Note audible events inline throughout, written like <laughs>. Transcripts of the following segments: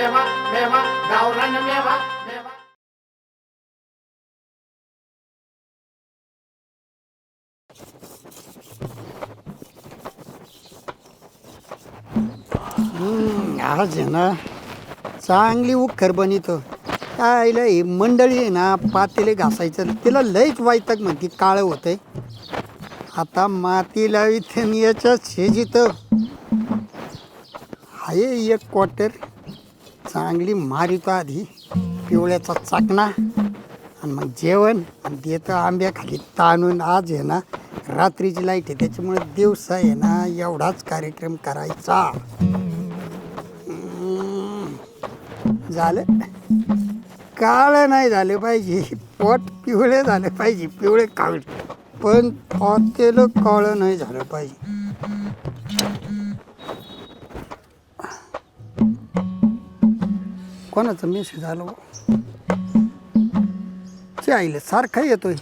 मेवा मेवा गावरान मेवा मेवा. हम्म, आज आहे ना. चांगली उखर बनितो. आईला ही मंडळी आहे ना पातेले घासायचं. तिला लयच वायतक म्हणते काळं होतंय. आता माती लावीत याच्या याच्यात शेजीत. आहे एक क्वार्टर चांगली मारितो आधी पिवळ्याचा चाकणा आणि मग जेवण. आणि देतं आंब्याखाली ताणून आज आहे ना रात्रीची लाइट आहे त्याच्यामुळे दिवसा आहे ना एवढाच कार्यक्रम करायचा. हम्म. झालं? काळं नाही झालं पाहिजे पोट पिवळे झालं पाहिजे पिवळे काळ. पण पातेलं काळं नाही झालं पाहिजे. कोणाचा मेसेज आलो हो? ते आईले सारखा येतोय.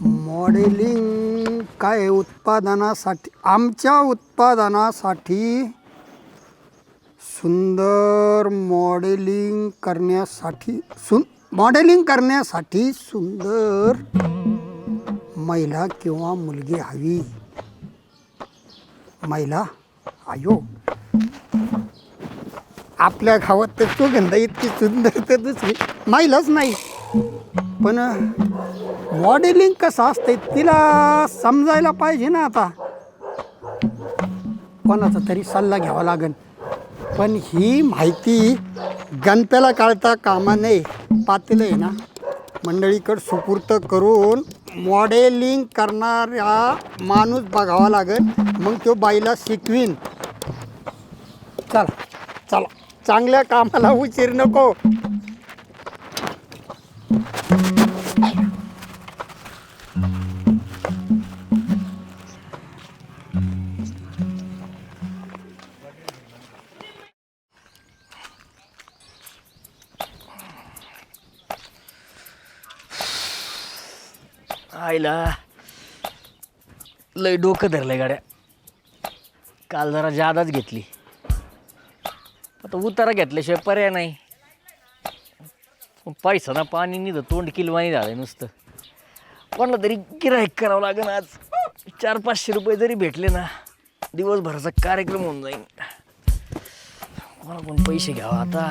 मॉडेलिंग काय उत्पादनासाठी आमच्या उत्पादनासाठी सुंदर मॉडेलिंग करण्यासाठी सुन मॉडेलिंग करण्यासाठी सुंदर महिला किंवा मुलगी हवी. महिला आयो. आपल्या गावात तर सुगंध इतकी सुंदर तर दुसरी महिलाच नाही. पण मॉडेलिंग कसं असतंय तिला समजायला पाहिजे ना आता. कोणाचा तरी सल्ला घ्यावा लागेल पण ही माहिती गणप्याला काढता कामा नये पातेलं आहे ना. मंडळीकडं सुपूर्त करून मॉडेलिंग करणारा माणूस बघावा लागेल मग तो बाईला शिकवीन. चला चला. चांगल्या कामाला उशीर नको. आईला लय डोकं धरलंय गाड्या. काल जरा जादाच घेतली. आता उतारा घेतल्याशिवाय पर्याय नाही. पैसा ना पाणी निघतं तोंड किलवाणी झालंय नुसतं. कोणाला तरी गिराईक करावं लागेल आज. चार पाचशे रुपये जरी भेटले ना दिवसभराचा कार्यक्रम होऊन जाईल कोण पैसे घ्यावा आता?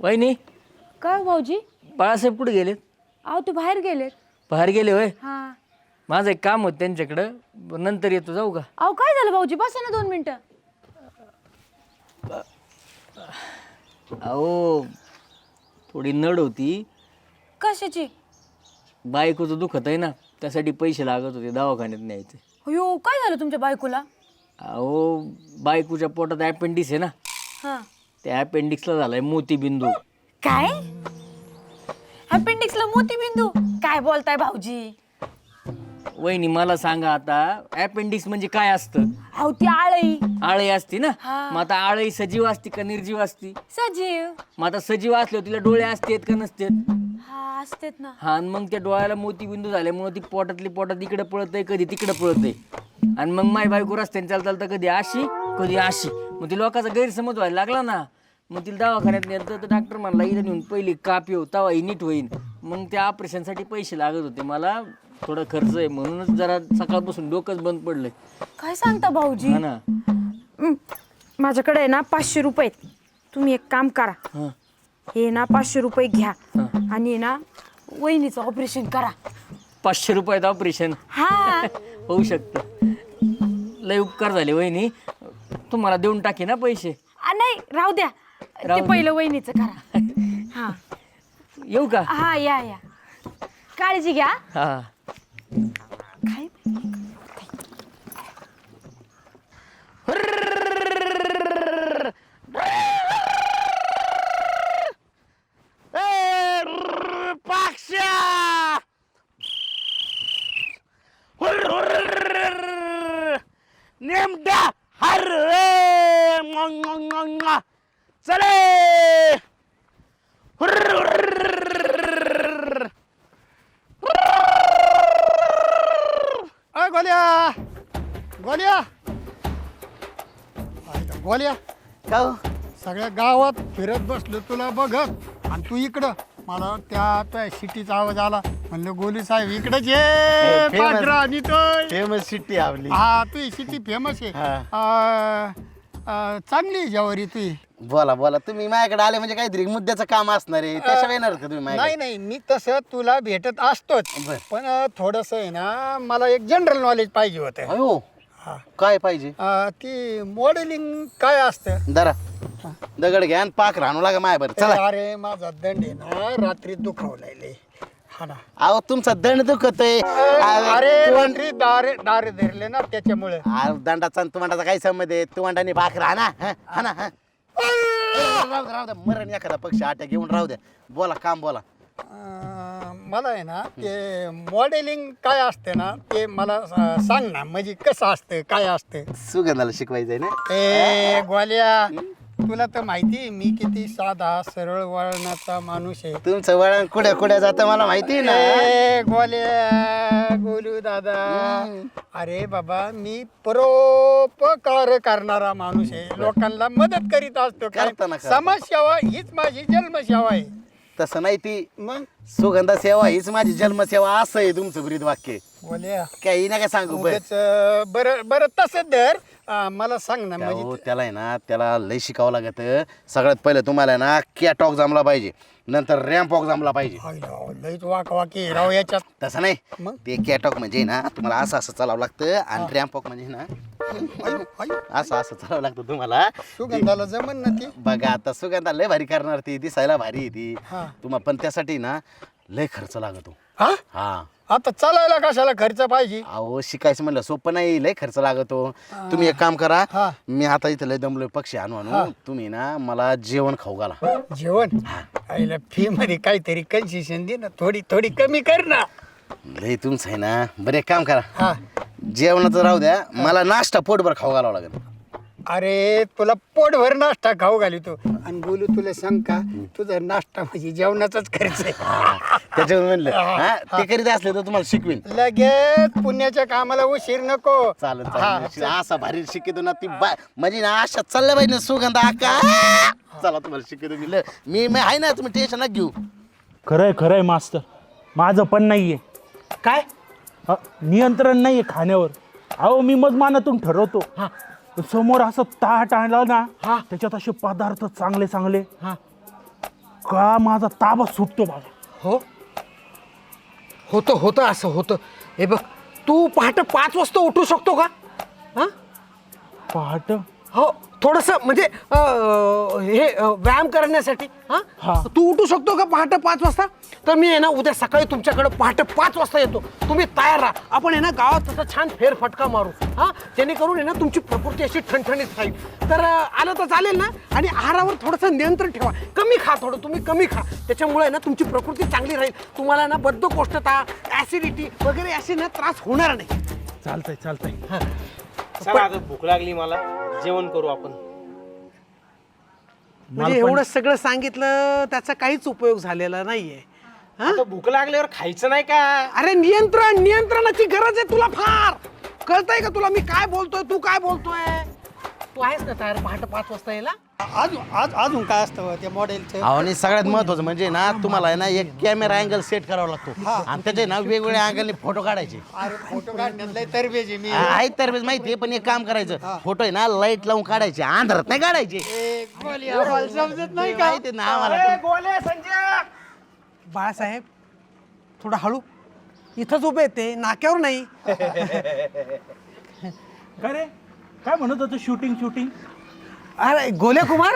वहिनी? काय हो भाऊजी? बाळासाहेब कुठे गेलेत? अहो तू बाहेर गेलेत. बाहेर गेले होय? हा. माझं एक काम होतं त्यांच्याकडं. नंतर येतो जाऊ का? अहो काय झालं भाऊजी? बसा ना दोन मिनिटं. अहो थोडी नड होती. कशाची? बायकोचं दुखत आहे ना त्यासाठी पैसे लागत होते दवाखान्यात न्यायचे. अयो काय झालं तुमच्या बायकोला? अहो बायकोच्या पोटात ॲपेंडिक्स आहे ना. हा. त्या ॲपेंडिक्सला झालाय मोतीबिंदू. काय? अपेंडिक्सला मोतीबिंदू काय बोलताय भाऊजी? वहिनी मला सांगा आता ॲपेंडिक्स म्हणजे काय असतं? अहो ती आळई. आळई असते ना? हा. मग आता आळई सजीव असते का निर्जीव असते? सजीव. मग आता सजीव असल्यावर तिला डोळे असतेत का नसतेत? हा असतेत ना. हा आणि मग त्या डोळ्याला मोतीबिंदू झाल्यामुळे ती पोटातली पोटात इकडे पळतय कधी तिकडे पळतय. आणि मग माय बायको रस्त्याने चालता चालता कधी अशी कधी अशी. मग ती लोकांचा गैरसमज व्हायला लागला ना. मग तिला दवाखान्यात नेलं तर डॉक्टर म्हणला इथं नेऊन पहिली काप येऊ तवा ही नीट होईन. मग त्या ऑपरेशनसाठी पैसे लागत होते. मला थोडा खर्च आहे म्हणूनच जरा सकाळपासून डोकंच बंद पडलंय. काय सांगता भाऊजी? हा ना. हं, माझ्याकडे आहे ना पाचशे रुपये. आहेत. तुम्ही एक काम करा. हा. हे ना पाचशे रुपये घ्या. आणि हे ना वहिनीचं ऑपरेशन करा. पाचशे रुपयात ऑपरेशन हा. <laughs> होऊ शकतं. लय उपकार झाले वहिनी. तुम्हाला देऊन टाके ना पैसे. आ, नाही राहू द्या. ते राहू दे. पहिलं वहिनीचं करा. <laughs> हा. येऊ का? हा या या. काळजी घ्या. हा काय पाक्षा नेमदा हर चले अय गोल्या गोल्या. ऐका, गोल्या. का हो? सगळ्या गावात फिरत बसलो तुला बघत. आणि तू इकडं. मला त्या त्या शिटीचा आवाज आला. म्हणलं गोली साहेब इकडंच ये famous. पांढरा आणि तो फेमस सिटी आपली. हा तू सिटी फेमस आहे. हा. अं, अं, चांगली आहे जवारी तू बोला बोला. तुम्ही माझ्याकडे आले म्हणजे काहीतरी मुद्द्याचं काम असणार आहे. येणार का तुम्ही नाही माझ्याकडे? नाही मी तसं तुला भेटत असतोच. बर. पण थोडस आहे ना मला एक जनरल नॉलेज पाहिजे होतं. हा. काय पाहिजे? अं, ती मॉडेलिंग काय असतं? दरा दगड घ्या आणि पाक राहणू लागा माय बरं. चला. अरे माझा दंड आहे ना रात्री दुखावलाय हा ना. अहो तुमचा दंड दुखतोय. अरे रात्री दारे दारे धरले ना त्याच्यामुळे. दंडाचा आणि तुमांडाचा काही संबंध आहे? तुमांडाने पाक राहा ना हं? हा ना हं? राहू द्या राहू द्या मरण एखादा पक्ष आट्या घेऊन राहू द्या बोला काम बोला. अं, मला आहे ना ते मॉडेलिंग काय असते ना ते मला स- सांग ना म्हणजे कसं असतं काय असतं? सुगंधाला शिकवायचंय ना? ए ग्वाल्या तुला तर माहिती आहे मी किती साधा सरळ वळणाचा माणूस आहे. तुमचं वळण कुड्या कुड्या जातं मला माहिती ना? ए गोल्या गोलू दादा. अरे बाबा मी परोपकार करणारा माणूस आहे. लोकांना मदत करीत असतो. काय करताना करता. समाजसेवा हीच माझी जन्मसेवा आहे. तसं नाही ती. मग? सुगंधा सेवा हीच माझी जन्मसेवा असं आहे तुमचं ब्रीद वाक्य काही नका सांगू बरं. उगाच, अं, बरं बरं तसं धर अं, मला सांग ना म्हणजे हो, त्याला आहे ना त्याला लय शिकावं लागत. सगळ्यात पहिले तुम्हाला आहे ना कॅटॉक जमला पाहिजे. नंतर रॅम्पॉक जमला पाहिजे. लईच वाक वाकी राव याच्यात. तसं नाही. मग? ते कॅटॉक म्हणजे ना तुम्हाला असं असं चालावं लागतं आणि रॅम्पॉक म्हणजे ना. असं असं चालावं लागतं तुम्हाला. सुगंधाला जमन ना ती. बघा आता सुगंधा लय भारी करणार ती दिसायला भारी आहे ती. हा. तुम्हाला पण त्यासाठी ना लय खर्च लागतो. हा? हा. आता चालायला कशाला खर्च पाहिजे? अहो शिकायचं म्हणलं सोपं नाही लय खर्च लागतो. तुम्ही एक काम करा हा. मी आता इथं लय दमलोय पक्षी आणू आणू. तुम्ही ना मला जेवण खाऊ घाला. जेवण? आईला फी मध्ये काहीतरी कन्सेशन दे ना थोडी थोडी कमी कर ना. लय तुमचं आहे ना. बरं एक काम करा. हा. जेवणाचं राहू द्या मला नाश्ता पोटभर खाऊ घालावं लागेल. अरे तुला पोटभर नाश्ता खाऊ घाली तू. आणि बोलू तुला सांग का तुझा नाश्ता म्हणजे जेवणाचाच खर्च आहे. त्याच्यावर म्हणलं हा. ते करीत असले तर तुम्हाला शिकवीन. लगेच पुण्याच्या कामाला उशीर नको. चालेल हा, चालेल असा भारी शिकतो ना ती बा म्हणजे ना अशा चालल्या पाहिजे ना सुगंध आका. चला तुम्हाला शिकतो मी. ल- मी मी आहे ना तुम्ही टेन्शन नका घेऊ. खरंय खरंय मास्तर. माझं पण नाहीये. काय? अ, नियंत्रण नाहीये खाण्यावर. अहो मी मजमानातून ठरवतो. समोर असं ताट आणलं ना त्याच्यात असे पदार्थ चांगले चांगले. का माझा ताबा सुटतो बाबा? हो. होतं होतं असं होतं. हे बघ तू पहाटे पाच वाजता उठू शकतो का? हां? पहाट? हो थोडंसं म्हणजे अं, हे अं, व्यायाम करण्यासाठी हा. तू उठू शकतो का पहाटे पाच वाजता? तर मी आहे ना उद्या सकाळी तुमच्याकडे पहाटे पाच वाजता येतो. तुम्ही तयार राहा. आपण आहे ना गावात तसा छान फेरफटका मारू हां? जेणेकरून आहे ना तुमची प्रकृती अशी ठणठणीत राहील. तर अं, आलं तर चालेल ना? आणि आहारावर थोडंसं नियंत्रण ठेवा. कमी खा थोडं तुम्ही कमी खा. त्याच्यामुळे ना तुमची प्रकृती चांगली राहील. तुम्हाला ना बद्धकोष्ठता ऍसिडिटी वगैरे असे ना त्रास होणार नाही. चालतंय चालतंय. चला आता भूक लागली मला. जेवण करू आपण. म्हणजे एवढं सगळं सांगितलं त्याचा काहीच उपयोग झालेला नाहीये. हा? आता भूक लागल्यावर खायचं नाही का? अरे नियंत्रण नियंत्रणाची गरज आहे तुला फार. कळतंय का तुला मी काय बोलतोय तू काय बोलतोय? तू आहेस ना तयार पहाटे पाच वाजता यायला? अजून आज अजून काय असतं त्या मॉडेलचं अहो, आणि सगळ्यात महत्वाचं म्हणजे ना तुम्हाला आहे ना एक कॅमेरा अँगल सेट करावा लागतो. आणि त्याचे ना वेगवेगळ्या अँगलने फोटो काढायचे. अरे फोटो काढण्यात लय तरबेज आहे मी. तर माहिती आहे पण एक काम करायचं. फोटो आहे ना लाइट लावून काढायचे अंधारात नाही काढायचे. ए, गोली, आम्हाला समजत नाही का? माहिती आहे ना आम्हाला पण. बाळासाहेब थोडं हळू. इथंच उभे आहेत ते नाक्यावर नाही. <laughs> काय रे काय म्हणत होतं शूटिंग शूटिंग अरे गोले कुमार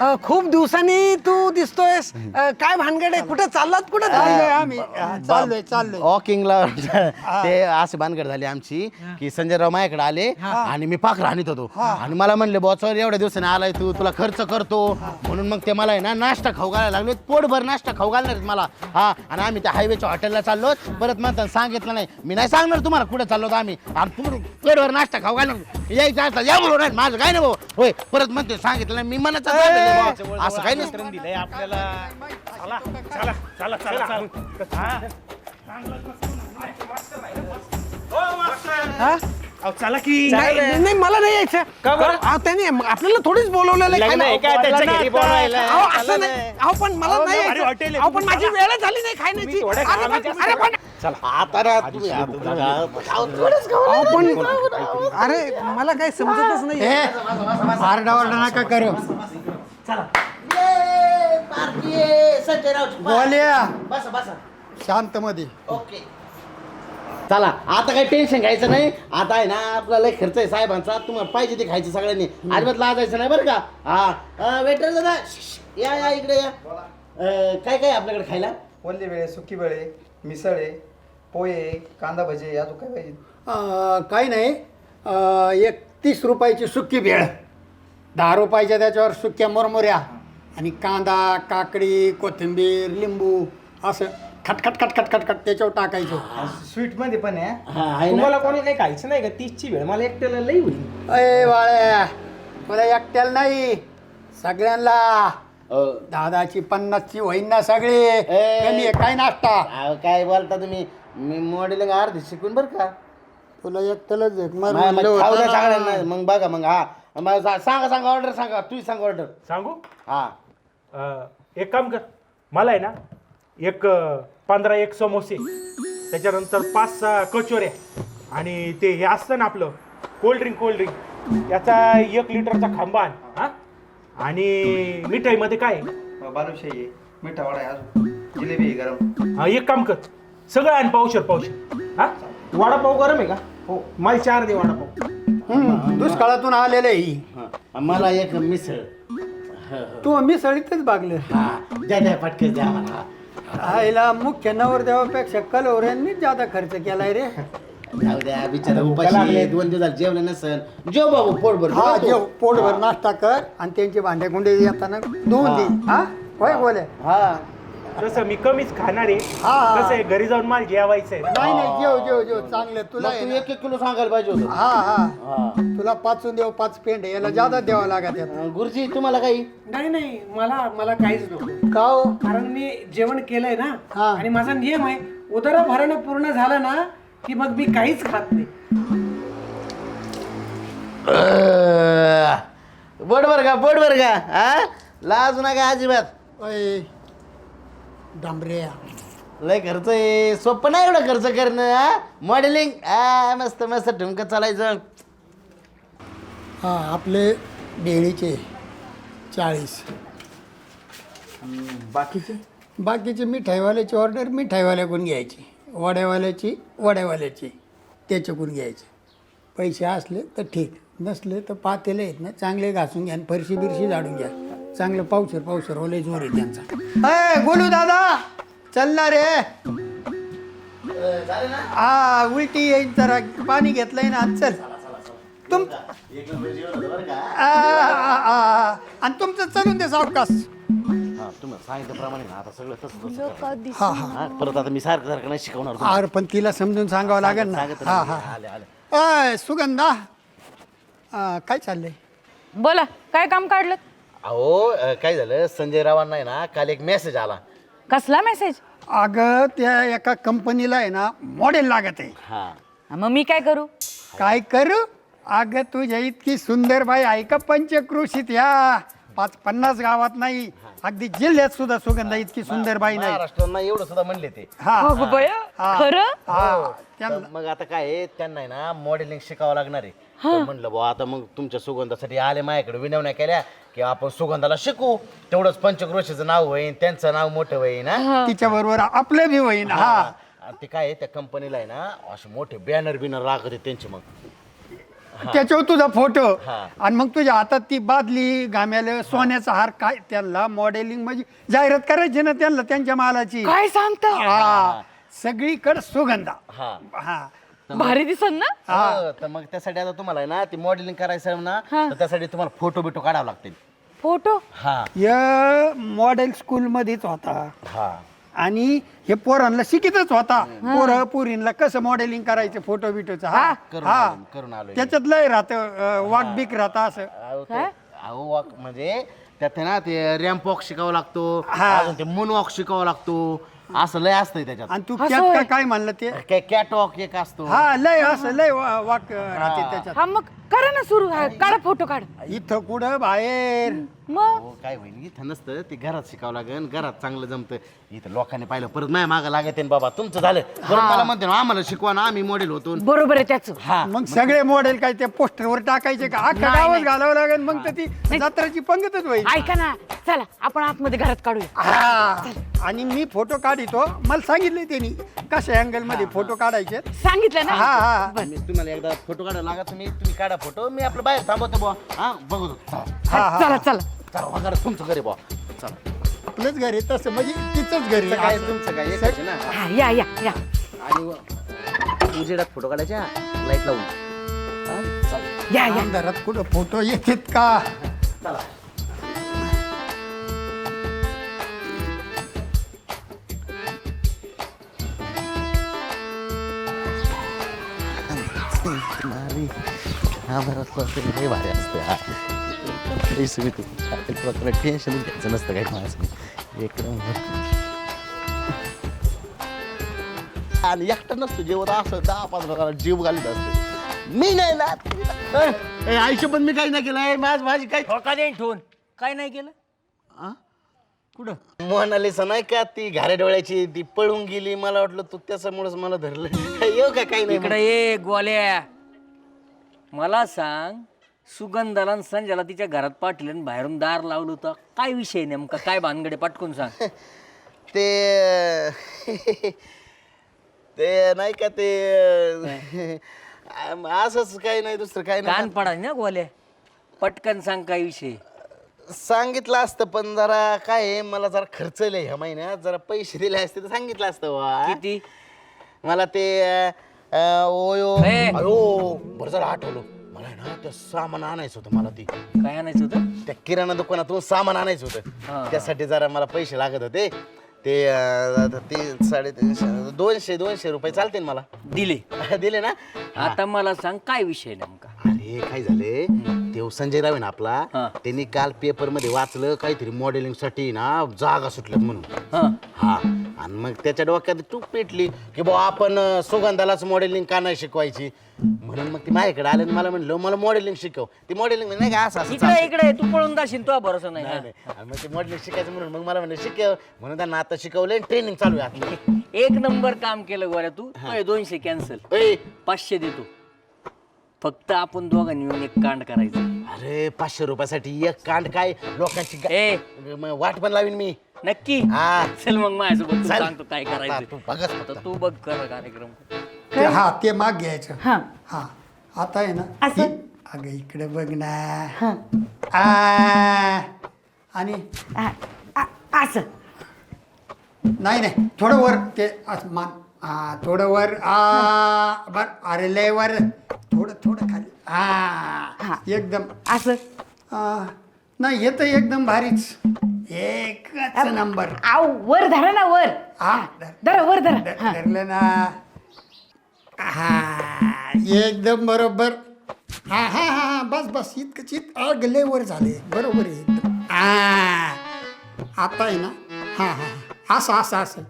अ, खूप दिवसांनी तू दिसतोयस. अ, काय भानगड आहे? कुठे चाललात? कुठे चाललोय आम्ही? हा, चाललोय चाललोय. वॉकिंगला <laughs> ते असे भानगड झाली आमची की संजयराव माझ्याकडे आले आणि मी पाखर आणत होतो. आणि मला म्हणले बॉसवर एवढ्या दिवसाने आलाय तू तुला खर्च करतो. म्हणून मग ते मला आहे ना नाश्ता खाऊ घालायला लागले पोटभर नाश्ता खाऊ घालणार आहेत मला. हा. आणि आम्ही त्या हायवेच्या हॉटेलला चाललो. परत म्हणतात सांगितलं नाही. मी नाही सांगणार तुम्हाला कुठे चाललो होतो आम्ही. आणि पोट- पोटभर नाश्ता खाऊ घालणार. यायचं असतं. या बोलू नाही माझं काय नाही भाऊ. होय परत म्हणते सांगितलं नाही, मी. असं काही नसतं दिलंय आपल्याला. चला चला चला चला चला. हा. अहो, चला की. नाही नाही, मला नाही यायचं. का बरं? अहो, त्यांनी आपल्याला थोडीच बोलवलेलं आहे. लग्न खायला. आहे काय त्याच्या घरी बोलायला अहो, असं नाही. अहो पण मला अहो, नाही यायचं. हॉटेल आहे, अहो, पण माझी. वेळ झाली नाही थोड्या कामाच्या पण- अरे पण आता ना तुम्ही आता जरा- अहो, पण अरे मला काही समजतच नाही आरडाओरडा नका करू. बोल्या. बसा बसा. शांत मध्ये. ओके. चला आता काही टेन्शन घ्यायचं नाही. आता आहे ना आपल्याला लय खर्च आहे साहेबांचा. तुम्हाला पाहिजे ते खायचं सगळ्यांनी. अजिबात लाजायचं नाही बरं का? हा. वेटर दादा या या इकडे या. अं, काय काय आपल्याकडे खायला? वल्ली वेळे? सुकी वेळे? मिसळ आहे? पोहे कांदा भजे अजून काय पाहिजे? अं, काही नाही. अं, एक तीस रुपयाची सुक्की भेळ. दहा रुपयाच्या त्याच्यावर सुक्या मुरमुऱ्या आणि कांदा काकडी कोथिंबीर लिंबू असं खटखट खटखट खटखट त्याच्यावर टाकायचं. स्वीटमध्ये पण आहे हा. आहे ना? तुम्हाला कोणाला काही खायचं नाही का? तीसची वेळ मला एकट्याला लई होईल. अय बाळ्या मला एकट्याला नाही. सगळ्यांना. अं, दादाची पन्नासची होईन ना सगळे. ए. कमी आहे, काय नाश्ता? अहो, काय बोलता तुम्ही? मी मॉडेलिंग अर्धी शिकून बरं का? तुला झक मार नाही, मग म्हणलं खाऊ होतं द्या ना. सगळ्यांना. मग बघा मग हा. मग सा- सांगा सांगा ऑर्डर सांगा. तू सांग ऑर्डर सांगू? हा. अं, एक काम कर. मला आहे ना एक अं, पंधरा एक समोसे त्याच्यानंतर पाच सहा कचोऱ्या आणि ते हे असतं ना आपलं कोल्ड्रिंक कोल्ड्रिंक त्याचा एक लिटरचा खांबा आण हा. आणि मिठाईमध्ये काय आहे? बालुशाही आहे मिठा वडा आहे अजून. जिलेबी आहे गरम. हा, एक काम कर. सगळं आण पावशर पावशर. हा? वडापाव गरम आहे का? हो. मला चार दे वडापाव. हम्म, दुष्काळातून आलेलं आहे ही हा. मला एक मिसळ. तू मी सळीतच बागलं. हा द्या द्या पटकन द्या मला. आईला मुख्य नवरदेवापेक्षा जादा खर्च केलाय रे. जाऊ द्या बिचारा उपाशी आहे, दोन दिवस झाले जेवले नसेल. जेव बाबू पोट भर हा जेव पोटभर नाश्ता कर आणि त्यांचे भांडे गुंडे येताना धुवून दे. हा? होय बोले. हा. तसं मी कमीच खाणार आहे हा, हा. कसं आहे घरी जाऊन मला जेवायचं. आहे नाही नाही जेव जेव जेव. चांगलं तुला मग तू. एक एक किलो सांगायला पाहिजे होतं. हा हा. हा. तुला पाचून देव पाच पेंड याला जादा द्यावा लागत यात. गुरुजी तुम्हाला काही? नाही नाही. मला मला काहीच नको. का हो? कारण मी जेवण केलंय ना हा. आणि माझा नियम आहे उदर भरणं पूर्ण झालं ना की मग मी काहीच खात नाही. बोट बर का बोट बर का? हा? लाज नका अजिबात. ओय डांबरे लय खर्च आहे. सोपं नाही एवढं खर्च करणं मॉडेलिंग मस्त मस्त. ठुमकं चालायचं. हा आपले डेळीचे चाळीस. बाकीचे? बाकीची मिठाईवाल्याची ऑर्डर मिठाईवाल्याकडून घ्यायची? वड्यावाल्याची वड्यावाल्याची. त्याच्याकडून घ्यायची. पैसे असले तर ठीक. नसले तर पातेले आहेत ना. चांगले घासून घ्या आणि फरशी बिरशी झाडून घ्या. चांगलं पावसर पावसर ओले जोर आहे त्यांचा. अय गोलू दादा चलणार रे. हा उलटी येईल जरा पाणी घेतलंय ना चल. तुम आ, आ, आ, आणि तुमचं चलून दे सावकाश. हा तुम्हाला सांगितल्याप्रमाणे ना आता सगळं तसं तसं करा. हा हा. हा, परत आता मी सारखं सारखं नाही शिकवणार तुम्हाला. अरे पण तिला समजून सांगावं लागेल ना. सांगत हा. हा. आले आले. अय सुगंधा. आ, काय चाललंय? बोला काय काम काढलं? अहो अं, काय झालं? संजय रावांना आहे ना काल एक मेसेज आला. कसला मेसेज अगं त्या एका कंपनीला आहे ना मॉडेल लागत आहे. हा. मग मी काय करू? काय करू? अगं तुझ्या इतकी सुंदर बाई आहे का पंचक्रोशीत या? पाच पन्नास गावात नाही अगदी जिल्ह्यात सुद्धा सुगंधा इतकी सुंदर बाई नाही. महाराष्ट्रांना एवढं सुद्धा म्हणले ते. हा. अगं बया, हा. खरं? हा. तर त्यांना मग आता काय आहे, त्यांना आहे ना मॉडेलिंग शिकावं लागणार आहे. तर म्हणलं बुवा आता मग तुमच्या सुगंधासाठी आले माझ्याकडे विनवण्या केल्या की आपण सुगंधाला शिकू. तेवढंच पंचक्रोशीचं नाव होईन त्यांचं नाव मोठं होईन हा? तिच्या बरोबर आपलं बी होईन हा. आणि ते काय आहे, त्या कंपनीला आहे ना असे मोठे बॅनर बिनर लागत आहेत त्यांचे मग. त्याच्यावर तुझा फोटो. हा. आणि मग तुझ्या हातात ती बादली गाम्याला सोन्याचा हार काय त्यांना मॉडेलिंग म्हणजे जाहिरात करायची ना त्यांना त्यांच्या मालाची. काय सांगता? हा. सगळीकडे सुगंधा. हा. हा. भारी दिसन ना? हो, तर मग त्यासाठी आता तुम्हाला आहे ना ती मॉडेलिंग करायचं ना तर त्यासाठी तुम्हाला फोटो बिटो काढावे लागतील. फोटो हा. या मॉडेल स्कूल मध्येच होता. हा. आणि हे पोरांना शिकितच होता. पोरं पोरींना कसं मॉडेलिंग करायचं फोटो बिटोचं हा? करून हा. आलोय, करून आलोय. त्याच्यात लय राहतं वाक बिक राहतं असं. अहो, ते- अहो वाक म्हणजे त्यात ना ते रॅम्प वॉक शिकावा लागतो हा. अजून ते मून वॉक शिकावा लागतो असं लय असतंय त्याच्यात. आणि तू त्यात का काय म्हणलं ते? कॅट वॉक एक असतो. हा लय असं लय वा- वाक राहते त्याच्यात. हा मग करा ना सुरू काढा फोटो काढ. इथं कुठं बाहेर? मग? हो काय होईल इथं नसतं ते घरात शिकावं लागेल घरात चांगलं जमतं. इथं लोकांनी पाहिलं परत माझ्या मागं लागत बाबा. तुमचं झालं. बरं मला म्हणते ना आम्हाला शिकवा ना आम्ही मॉडेल होतो. बरोबर आहे त्याच. हा. मग सगळे मॉडेल काय ते पोस्टरवर टाकायचे का? अख्खा गावच घालावं लागेल मग तर ती जत्राची पंगतच होईल. ऐका ना. चला आपण आतमध्ये घरात काढूया. हा. आणि मी फोटो काढितो. मला सांगितले त्यांनी कशा अँगलमध्ये फोटो काढायचे सांगितलं हा ना हा. मी तुम्हाला एकदा फोटो काढायला लागा तुम्ही तुम्ही काढा फोटो मी आपलं बाहेर थांबवतो बुवा. हा बघू. चला हा हा चला चला. चला वगैरे तुमचं घरी बुवा. चला. आपलंच घर आहे तसं म्हणजे तिचंच घर तुमचं काय आहे तुमचं काय एकच आहे ना? हा या या या. आणि उजेडात फोटो काढायच्या लाइट लावून. हा? चला. या या. अंधारात कुठं फोटो येतात का? हा बरं असलं लय भारी असते हा. लई सुविध तुला टेन्शनच घ्यायचं नसतं काही माझं एकदम आणि एकटा नसतो जेवण असं दहा पंधरा जणांना जीव घालीत असतो मी नाही ना आयुष्य पण मी काही नाही केलं माझ माझी काही ठोका देईन ठेवून काय नाही केलं कुठं मोनालिसा नाही का ती घाऱ्या डोळ्याची ती पळून गेली मला वाटलं तू त्याच्यामुळेच मला धरलं येऊ का काही नाही इकडे ये गोल्या मला सांग सुगंधाला आणि संजयला तिच्या घरात पाठवलं आणि बाहेरून दार लावलं होतं. काय विषय नेमका? काय भानगडे? पटकून सांग. <laughs> ते <laughs> ते नाही का ते <laughs> असंच काही नाही दुसरं काही कान नाही पडा ना गोल्या? पटकन सांग काय विषय. सांगितलं असतं पण जरा काय आहे, मला जरा खर्चले ह्या महिन्यात. जरा पैसे दिले असते तर सांगितलं असतं वा किती? मला ते अं, ओयो. ए! अयो बरं जरा आठवलं. मला आहे ना ते सामान आणायचं होतं मला ती. काय आणायचं होतं? त्या किराणा दुकानातून सामान आणायचं होतं. त्यासाठी जरा मला पैसे लागत होते. ते अं, ते साडेतीनशे दोनशे दोनशे रुपये चालते ना मला. दिले. <laughs> दिले ना? आता मला सांग काय विषय नेमका? अरे काय झाले? ते संजय राव आहे ना आपला. त्यांनी काल पेपरमध्ये वाचलं काहीतरी मॉडेलिंगसाठी ना जागा सुटल्यात म्हणून. हा. हा. आणि मग त्याच्या डोक्यात टूक पेटली की बुवा आपण अं, सुगंधालाच मॉडेलिंग का नाही शिकवायची? म्हणून मग ती माझ्याकडे आले आणि मला म्हणलं मला मॉडेलिंग शिकव. ती मॉडेलिंग नाही का असं असं इकडे चालतं. इकडे तू पळून जाशील तो भरोसा नाही आणि मग ते मॉडेलिंग शिकायचं म्हणून मग मला म्हणलं शिकव. म्हणून त्यांना आता शिकवले ट्रेनिंग चालू आहे <laughs> एक नंबर काम केलं गोऱ्या तू. तो दोनशे कॅन्सल पाचशे देतो फक्त आपण दोघांनी मिळून एक कांड करायचं. अरे पाचशे रुपयासाठी एक कांड काय? लोकांची गा- ए. मग वाट पण लावीन मी. नक्की. हा. चल मग माझ्यासोबत तू चल. सांगतो काय आता करायचं बघच आता तू बघ कर कार्यक्रम. ते हा ते माग घ्यायचं हा. हा. आता आहे ना असं? ही- अगं इकडे बघ ना. आ, आणि आ, आ, असं. नाही नाही. थोडं वर. ते असं मान हा थोडं वर. आ बर. अरे लय वर. थोडं थोडं खाली. हा. एकदम. असं? आ, नाही हे तर एकदम भारीच. एकच नंबर. आव वर धरा ना वर. हा धर- धरा वर धरा. धर- हा. धरलं ना. हा एकदम बरोबर. हा हा हा हा बस बस. इतकंच इत अग लय वर झाले. बरोबर आहे. एकदम हा आता आहे ना? हा हा हा. असं असं असं.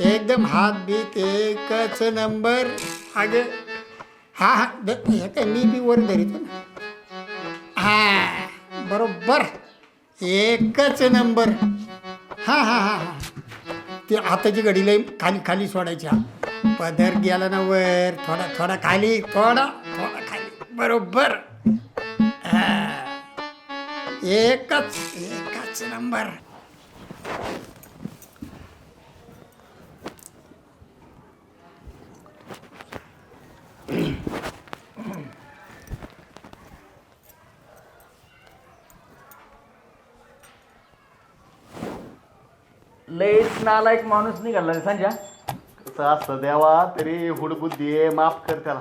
एकदम हात बीत एकच नंबर. अगे हा हा. द- हे काय मी बी वर धरितो ना? हा बरोबर. एकच नंबर. हा हा हा हा. ते हाताची घडी लई खाली खाली सोडायच्या पदर गेला ना वर. थोडा थोडा खाली थोडा थोडा खाली. बरोबर. एकच एकच नंबर. लयच नालायक माणूस निघाला रे संजय. कसं असतं देवा तरी हुडबुद्धी आहे माफ कर त्याला.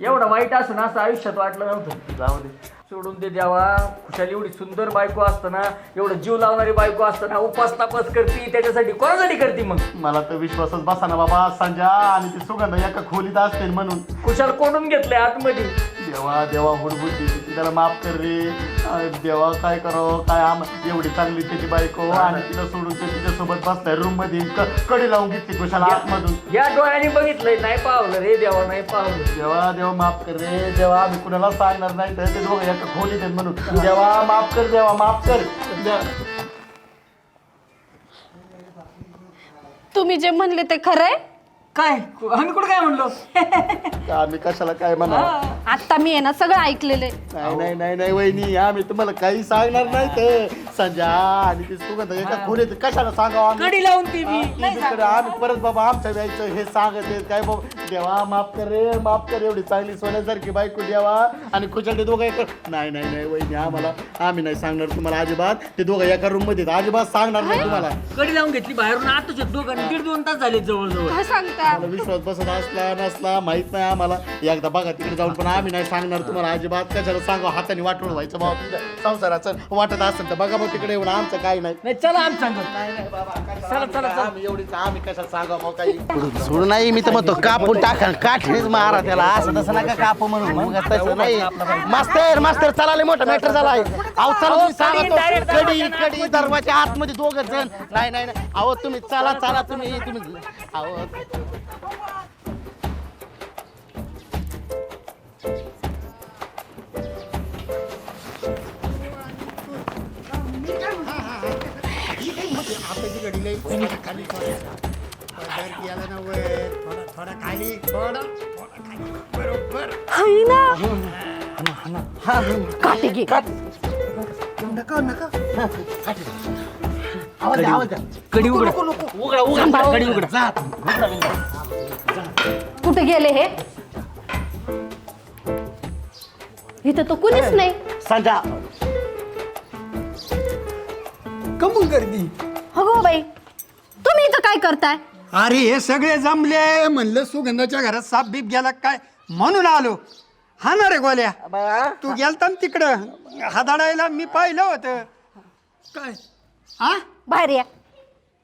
एवढं वाईट असून असं आयुष्यात वाटलं नव्हतं. जाऊ दे. सोडून दे देवा खुशाली एवढी सुंदर बायको असताना एवढं जीव लावणारी बायको असताना उपास तापास करते त्याच्यासाठी कोणासाठी करते मग? मला तर विश्वासच बसा ना बाबा संजा आणि ती सुगंध एका खोलीत असते म्हणून. खुशाल कोंडून घेतलंय आतमध्ये? देवा देवा हुडबुडी ती त्याला माफ कर रे. अरे देवा काय करावं काय आम एवढी चांगली त्याची बायको आणि तिला सोडून ते तिच्यासोबत बसलाय रूममध्ये क- कडी लावून घेतली कुशाला आतमधून. या डोळ्याने बघितलंय नाही पावलं रे देवा नाही पावलं. देवा देवा माफ कर रे देवा आम्ही कुणाला सांगणार नाही तर ते दोघं एका खोलीत आहेत म्हणून. देवा माफ कर देवा माफ कर. तुम्ही जे म्हणले ते खरंय? काय? आम्ही कुठं काय म्हणलो? आम्ही कशाला काय म्हणा आता मी आहे ना सगळं ऐकलेलं आहे. नाही नाही नाही नाही वहिनी आम्ही तुम्हाला काही सांगणार नाही तर संजा आणि ती सुगंध एका खोलीत कशाला सांगावं आम्ही? कडी लावून ती मी. ती तिकडे आम्ही परत बाबा आमच्या व्यायचं हे सांगत आहेत काय बाबा? देवा माफ कर रे माफ कर एवढी चांगली सोन्यासारखी बायको देवा. आणि खुशाल दोघं एका नाही नाही नाही वहिनी आम्हाला आम्ही नाही सांगणार तुम्हाला अजिबात. ते दोघं एका रूममध्ये आहेत. अजिबात सांगणार नाही तुम्हाला. कडी लावून घेतली बाहेरून. आताच दोघांनी दीड दोन तास झाले जवळजवळ. काय सांगता मला विश्वास बसत असला नसला माहीत नाही आम्हाला. एकदा बघा तिकडे जाऊन पण आम्ही नाही सांगणार तुम्हाला. अजिबात कशाला सांगा हाताने वाटून व्हायचं बाबा तुमच्या संसाराचं वाटत असेल तर बघा मग तिकडे येऊन आमचं काही नाही. नाही चला आम्ही सांगतो. चला चला चला. आम्ही एवढीच आम्ही कशाला सांगा मग काही? सोड नाही मी तर म्हणतो कापून टाका काठीच मारा त्याला. असं तसं नका कापू म्हणून. मग तसं नाही. मास्तर मास्तर चला मोठा मॅटर झाला अहो चला तुम्ही सांगतो कडी कडी दरवाजा आतमध्ये दोघं जण. नाही नाही नाही. अहो तुम्ही चला चला तुम्ही तुम्ही अहो हाय ना काटे घे आवाज द्या, आवाज द्या. कडी उघडा. उघडा उघडा कडी उघडा. कुठे गेले हे? इथं तर कुणीच नाही. संजा. कमून गर्दी. हो बाई तुम्ही इथं काय करताय? अरे हे सगळे जमले. म्हणलं सुगंधाच्या घरात साप बीप गेला काय? म्हणून आलो. हा ना रे गोल्या. तू गेलता ना तिकडं. हादाडायला मी पाहिलं होतं. काय? हा? बाहेर या.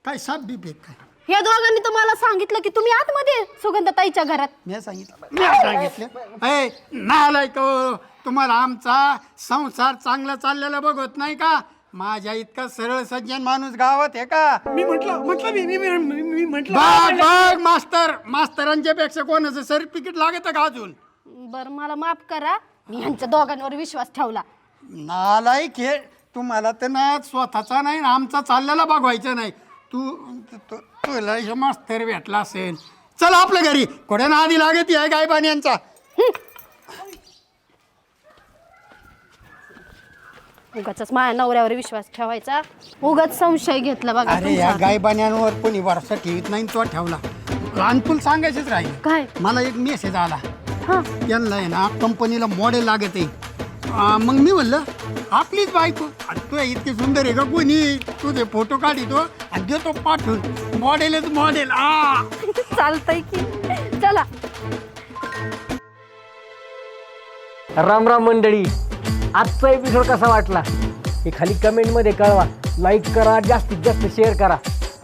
काय साप आहेत काय? या दोघांनी तर मला सांगितलं की तुम्ही आतमध्ये सुगंधताईच्या घरात. मी सांगितलं. मी सांगितलं. अय नालायक हो. तुम्हाला आमचा संसार चांगला चाललेला बघत नाही का? माझ्या इतका सरळ सज्जन माणूस गावात आहे का? मी म्हटलं म्हटलं मी मी मी- मी म्हटलं बघ बघ मास्तर मास्तरांच्या पेक्षा कोणाचं सर्टिफिकेट लागत का अजून? बरं मला माफ करा. मी ह्यांच्या दोघांवर विश्वास ठेवला. नालायक हे तुम्हाला तर ना स्वतःचा नाही ना आमचा चाललेला बघवायचा नाही. तू तू- तू- तुला हे मास्तर भेटला असेल. चल आपल्या घरी. कोड्या ना आधी लागत आहे गायबान यांचा. उगाच माझ्या नवऱ्यावर विश्वास ठेवायचा. उगाच संशय घेतला बघा अरे या तुमचा. गायबान्यांवर कोणी वारसा ठेवीत नाही तो ठेवला. लहानपूल सांगायचंच राहील. काय? मला एक मेसेज आला. हा. यांना आहे ना कंपनीला मॉडेल लागत आहे. मग मी म्हणलं आपलीच बायको. आणि तू इतकी सुंदर आहे का कोणी? तुझे फोटो काढितो आणि देतो पाठवून. मॉडेलच मॉडेल आ. <laughs> चालतंय की. चला. राम राम मंडळी. आजचा एपिसोड कसा वाटला? हे खाली कमेंटमध्ये कळवा. लाईक करा जास्तीत जास्त शेअर करा.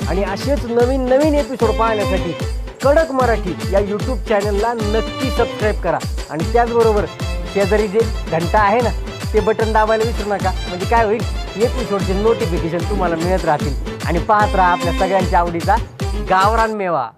आणि असेच नवीन नवीन एपिसोड पाहण्यासाठी कडक मराठी या यूट्यूब चॅनलला नक्की सबस्क्राईब करा. आणि त्याचबरोबर शेजारी जे घंटा आहे ना ते बटन दाबायला विसरू नका. म्हणजे काय होईल? एपिसोडचे नोटिफिकेशन तुम्हाला मिळत राहतील. आणि पाहत राहा आपल्या सगळ्यांच्या आवडीचा गावरान मेवा.